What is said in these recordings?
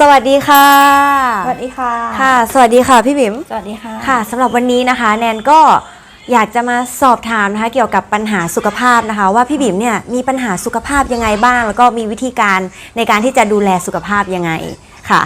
สวัสดีค่ะ สวัสดีค่ะ ค่ะ สวัสดีค่ะพี่บิ๋มสวัสดีค่ะ ค่ะสำหรับวันนี้นะคะ แนนก็อยากจะมาสอบถามนะคะ เกี่ยวกับปัญหาสุขภาพนะคะ ว่าพี่บิ๋มเนี่ยมีปัญหาสุขภาพยังไงบ้าง แล้วก็มีวิธีการในการที่จะดูแลสุขภาพยังไงค่ะ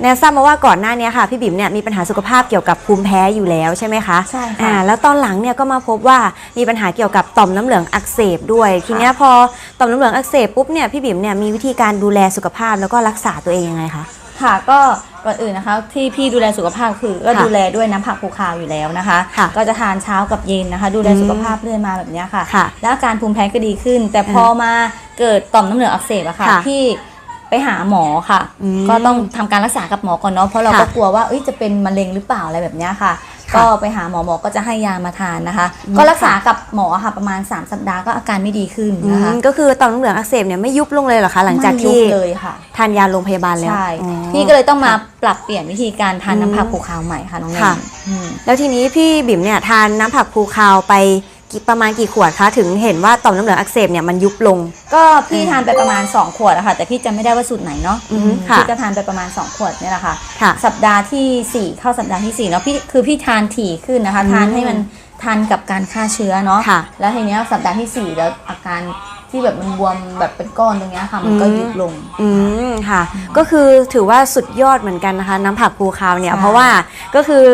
แนนทราบมาว่าก่อนหน้านี้ค่ะพี่บิ๋มเนี่ยมีปัญหาสุขภาพเกี่ยวกับภูมิแพ้อยู่แล้วใช่ไหมคะใช่ค่ะอ่าแล้วตอนหลังเนี่ยก็มาพบว่ามีปัญหาเกี่ยวกับต่อมน้ำเหลืองอักเสบด้วย ทีเนี้ยพอต่อมน้ำเหลืองอักเสบปุ๊บเนี่ยพี่บิ๋มเนี่ยมีวิธีการดูแลสุขภาพแล้วก็รักษาตัวเองยังไงคะค่ะก็ก่อนอื่นนะคะที่พี่ดูแลสุขภาพคือก็ค่ะดูแลด้วยน้ำผักภูคาวอยู่แล้วนะคะค่ะก็จะทานเช้ากับเย็นนะคะ ดูแลอืมสุขภาพเรื่อยมาแบบเนี้ยค่ะค่ะ แล้วอาการภูมิแพ้ก็ดีขึ้น แต่พอมาเกิดต่อมน้ำเหลืองอักเสบอะค่ะค่ะพี่ไป หาหมอค่ะ อืมก็ต้องทำการรักษากับหมอก่อนเนาะเพราะเราค่ะก็กลัวว่าเอ้ยจะเป็นมะเร็งหรือเปล่าอะไรแบบเนี้ยค่ะ ค่ะก็ไปหาหมอหมอก็จะให้ยามาทานนะคะ อืม ก็รักษากับหมอค่ะประมาณ 3 สัปดาห์ก็อาการไม่ดีขึ้นอืนะคะมก็คือต่อมน้ำเหลืองอักเสบเนี่ยไม่ยุบลงเลยเหรอคะหลังจากไม่ที่ยุบเลยค่ะ ทานยาโรงพยาบาลแล้วใช่ อ๋อ พี่ก็เลยต้องมาปรับเปลี่ยนวิธีการทานน้ำผักอืมภูคาวใหม่ค่ะน้องแนค่ะนอืม แล้วทีนี้พี่บิ่มเนี่ยทานน้ำผักภูคาวไป กี่ประมาณกี่ขวดคะถึงเห็นว่าต่อมน้ำเหลืองอักเสบเนี่ยมันยุบลง ก็พี่ทานไปประมาณ 2 ขวดอะค่ะ แต่พี่จำไม่ได้ว่าสูตรไหนเนาะอือฮึอืมค่ะ พี่ก็ทานไปประมาณ 2 ขวดเนี่ยแหละค่ะ ค่ะ สัปดาห์ทีสี่4 เข้าสัปดาห์ที่4เนาะพี่คือพี่ทานถี่ขึ้นนะคะ อืมทานให้มันทันกับการฆ่าเชื้อเนาะค่ะแล้วทีเนี้ยสัปดาห์ที่4 แล้วอาการที่แบบมันบวมแบบเป็นก้อนตรงเนี้ยค่ะมันก็อืม ยุบลง อืมค่ะ ก็คือถือว่าสุดยอดเหมือนกันนะคะ น้ำผักภูคาวเนี่ยใช่เพราะว่าก็คือ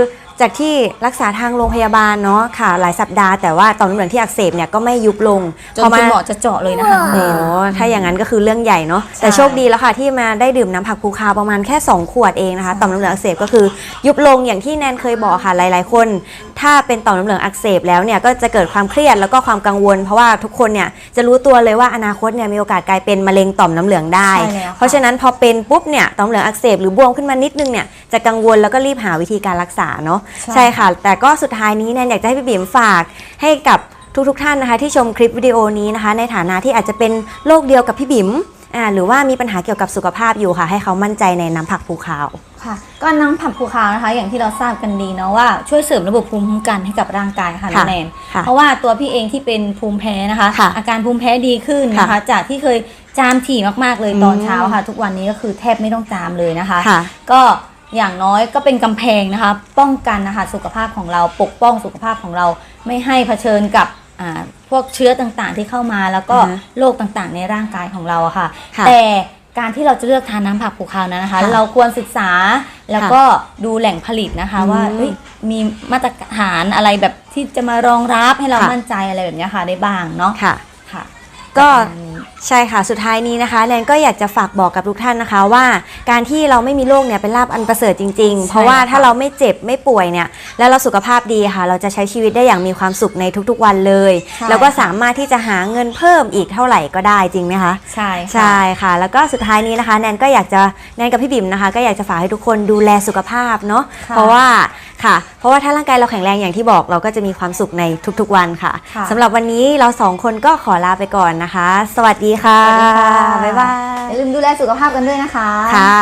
จากที่รักษาทางโรงพยาบาลเนาะค่ะ หลายสัปดาห์แต่ว่าต่อมน้ำเหลืองที่อักเสบเนี่ยก็ไม่ยุบลงจนคุณหมอจะเจาะเลยนะคะน้องแนโอ้นถ้าอย่างนั้นก็คือเรื่องใหญ่เนาะแต่ใช่โชคดีแล้วค่ะที่มาได้ดื่มน้ำผักภูคาวประมาณแค่ 2 ขวดเองนะคะต่อมน้ำเหลืองอักเสบก็คือยุบลงอย่างที่แนนเคยบอกค่ะหลายๆ คน ถ้าเป็นต่อมน้ำเหลืองอักเสบแล้วเนี่ยก็จะเกิดความเครียดแล้วก็ความกังวล เพราะว่าทุกคนเนี่ยจะรู้ตัวเลยว่าอนาคตเนี่ยมีโอกาสกลายเป็นมะเร็งต่อมน้ำเหลืองได้ ใช่แล้วค่ะ เพราะฉะนั้นพอเป็นปุ๊บเนี่ยต่อมน้ำเหลืองอักเสบหรือบวมขึ้นมานิดนึงเนี่ย จะกังวลแล้วก็รีบหาวิธีการรักษาเนาะใช่ใช่ค่ะ แต่ก็สุดท้ายนี้แนนอยากจะให้พี่บิ๋มฝากให้กับทุกๆท่านนะคะ ที่ชมคลิปวิดีโอนี้นะคะ ในฐานะที่อาจจะเป็นโรคเดียวกับพี่บิ๋มอ่าหรือว่ามีปัญหาเกี่ยวกับสุขภาพอยู่ค่ะ ให้เขามั่นใจในน้ำผักภูขาวค่ะก็น้ำผักภูคาวนะคะ อย่างที่เราทราบกันดีเนาะว่าช่วยเสริมระบบภูมิคุ้มกันให้กับร่างกายค่ะน้องแนนค่ะเพราะว่าตัวพี่เองที่เป็นภูมิแพ้นะคะค่ะอาการภูมิแพ้ดีขึ้นนะคะ จากที่เคยจามถี่มากๆเลยอืมตอนเช้าค่ะ ทุกวันนี้ก็คือแทบไม่ต้องจามเลยนะคะค่ะก็ อย่างน้อยก็เป็นกำแพงนะคะ ป้องกันนะคะสุขภาพของเราปกป้องสุขภาพของเราไม่ให้เผชิญกับอ่าพวกเชื้อต่างๆที่เข้ามาแล้วก็อือฮะโรคต่างๆในร่างกายของเราอะค่ะค่ะ แต่การที่เราจะเลือกทานน้ำผักภูคาวนั้นนะคะค่ะเราควรศึกษาแล้วก็ดูแหล่งผลิตนะคะอืมว่าเอ้ยมีมาตรฐานอะไรแบบที่จะมารองรับให้เราค่ะมั่นใจอะไรแบบเนี้ยค่ะได้บ้างเนาะค่ะค่ะก็ประมาณนี้ ใช่ค่ะ สุดท้ายนี้นะคะแนนก็อยากจะฝากบอกกับทุกท่านนะคะว่า การที่เราไม่มีโรคเนี่ยเป็นลาบอันประเสริฐจริง ๆ เพราะว่าค่ะถ้าเราไม่เจ็บไม่ป่วยเนี่ยแล้วเราสุขภาพดีค่ะ เราจะใช้ชีวิตได้อย่างมีความสุขในทุกๆวันเลยใช่แล้วก็สามารถที่จะหาเงินเพิ่มอีกเท่าไหร่ก็ได้จริงไหมคะใช่ค่ะใช่ค่ะ แล้วก็สุดท้ายนี้นะคะแนนก็อยากจะแนนกับพี่บิ่มนะคะ ก็อยากจะฝากให้ทุกคนดูแลสุขภาพเนาะค่ะเพราะว่าค่ะ เพราะว่าถ้าร่างกายเราแข็งแรงอย่างที่บอกเราก็จะมีความสุขในทุกๆวันค่ะค่ะสำหรับวันนี้เราสองคนก็ขอลาไปก่อนนะคะสวัสดีค่ะสวัสดีค่ะ บ๊ายบาย อย่าลืมดูแลสุขภาพกันด้วยนะคะ ค่ะ